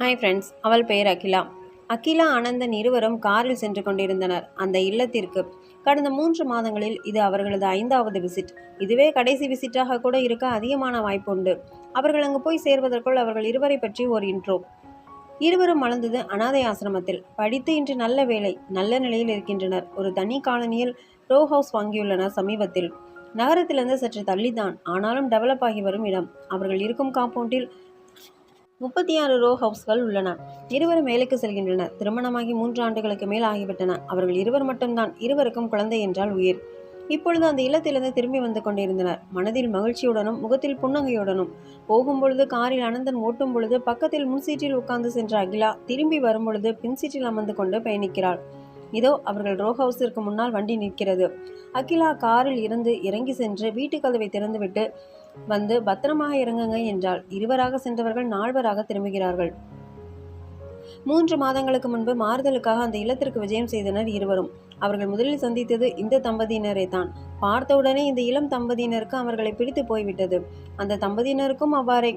Hi friends அவள் பெயர் அகிலா. அகிலா ஆனந்தன் இருவரும் காரில் சென்று கொண்டிருந்தனர். அந்த இல்லத்திற்கு கடந்த மூன்று மாதங்களில் இது அவர்களது ஐந்தாவது விசிட் இதுவே கடைசி விசிட்டாக கூட இருக்க அதிகமான வாய்ப்புண்டு. அவர்கள் அங்கு போய் சேர்வதற்குள் அவர்கள் இருவரை பற்றி ஒரு இன்ட்ரோ இருவரும் வளர்ந்தது அனாதை ஆசிரமத்தில். படித்து இன்று நல்ல வேலை நல்ல நிலையில் இருக்கின்றனர். ஒரு தனி காலனியில் ரோ ஹவுஸ் வாங்கியுள்ளனர் சமீபத்தில். நகரத்திலிருந்து சற்று தள்ளிதான் ஆனாலும் டெவலப் ஆகி வரும் இடம். அவர்கள் இருக்கும் காம்பவுண்டில் முப்பத்தி ஆறு ரோ ஹவுஸ்கள் உள்ளன. இருவரும் வேலைக்கு செல்கின்றனர். திருமணமாகி மூன்று ஆண்டுகளுக்கு மேல் ஆகிவிட்டன. அவர்கள் இருவர் மட்டும்தான். இருவருக்கும் குழந்தை என்றால் உயிர். இப்பொழுது அந்த இல்லத்திலிருந்து திரும்பி வந்து கொண்டிருந்தனர். மனதில் மகிழ்ச்சியுடனும் முகத்தில் புன்னகையுடனும் போகும்பொழுது காரில் அனந்தன் ஓட்டும் பொழுது பக்கத்தில் முன் சீட்டில் உட்கார்ந்து சென்ற அகிலா திரும்பி வரும்பொழுது பின்சீட்டில் பின் சீட்டில் அமர்ந்து கொண்டு பயணிக்கிறாள். இதோ அவர்கள் ரோ ஹவுஸிற்கு முன்னால் வண்டி நிற்கிறது. அகிலா காரில் இருந்து இறங்கி சென்று வீட்டு கதவை திறந்துவிட்டு வந்து பத்திரமாக இறங்குங்க என்றால் இருவராக சென்றவர்கள் நால்வராக திரும்புகிறார்கள். மூன்று மாதங்களுக்கு முன்பு மாறுதலுக்காக அந்த இல்லத்திற்கு விஜயம் செய்தனர் இருவரும். அவர்கள் முதலில் சந்தித்தது இந்த தம்பதியினரை தான். பார்த்தவுடனே இந்த இளம் தம்பதியினருக்கு அவர்களை பிடித்து போய்விட்டது. அந்த தம்பதியினருக்கும் அவ்வாறே.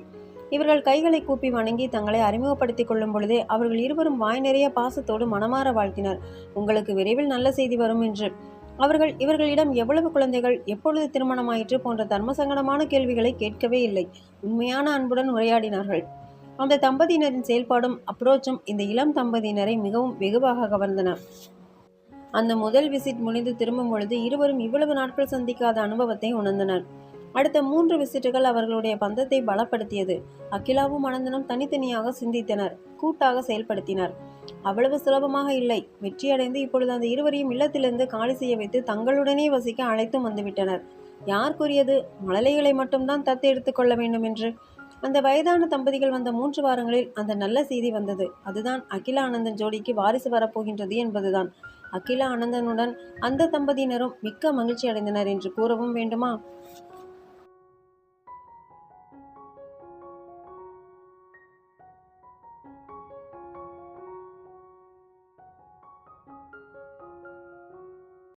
இவர்கள் கைகளை கூப்பி வணங்கி தங்களை அறிமுகப்படுத்திக் கொள்ளும் பொழுதே அவர்கள் இருவரும் வாய் நிறைய பாசத்தோடு மனமாற வாழ்த்தினர். உங்களுக்கு விரைவில் நல்ல செய்தி வரும் என்று. அவர்கள் இவர்களிடம் எவ்வளவு குழந்தைகள் எப்பொழுது திருமணமாயிற்று போன்ற தர்மசங்கடமான கேள்விகளை கேட்கவே இல்லை. உண்மையான அன்புடன் உரையாடினார்கள். அந்த தம்பதியினரின் செயல்பாடும் அப்ரோச்சும் இந்த இளம் தம்பதியினரை மிகவும் வெகுவாக கவர்ந்தன. அந்த முதல் விசிட் முடிந்து திரும்பும் பொழுது இருவரும் இவ்வளவு நாட்கள் சந்திக்காத அனுபவத்தை உணர்ந்தனர். அடுத்த மூன்று விசிட்டுகள் அவர்களுடைய பந்தத்தை பலப்படுத்தியது. அகிலாவும் அனந்தனும் தனித்தனியாக சிந்தித்தனர். கூட்டாக செயல்படுத்தினர். அவ்வளவு சுலபமாக இல்லை. வெற்றியடைந்து இப்பொழுது அந்த இருவரையும் இல்லத்திலிருந்து காலி செய்ய வைத்து தங்களுடனே வசிக்க அழைத்தும் வந்துவிட்டனர். யார் கூறியது? மழலைகளை மட்டும்தான் தத்து எடுத்துக்கொள்ள வேண்டும் என்று. அந்த வயதான தம்பதிகள் வந்த மூன்று வாரங்களில் அந்த நல்ல செய்தி வந்தது. அதுதான் அகிலா ஆனந்தன் ஜோடிக்கு வாரிசு வரப்போகின்றது என்பதுதான். அகிலா ஆனந்தனுடன் அந்த தம்பதியினரும் மிக்க மகிழ்ச்சி அடைந்தனர் என்று கூறவும் வேண்டுமா?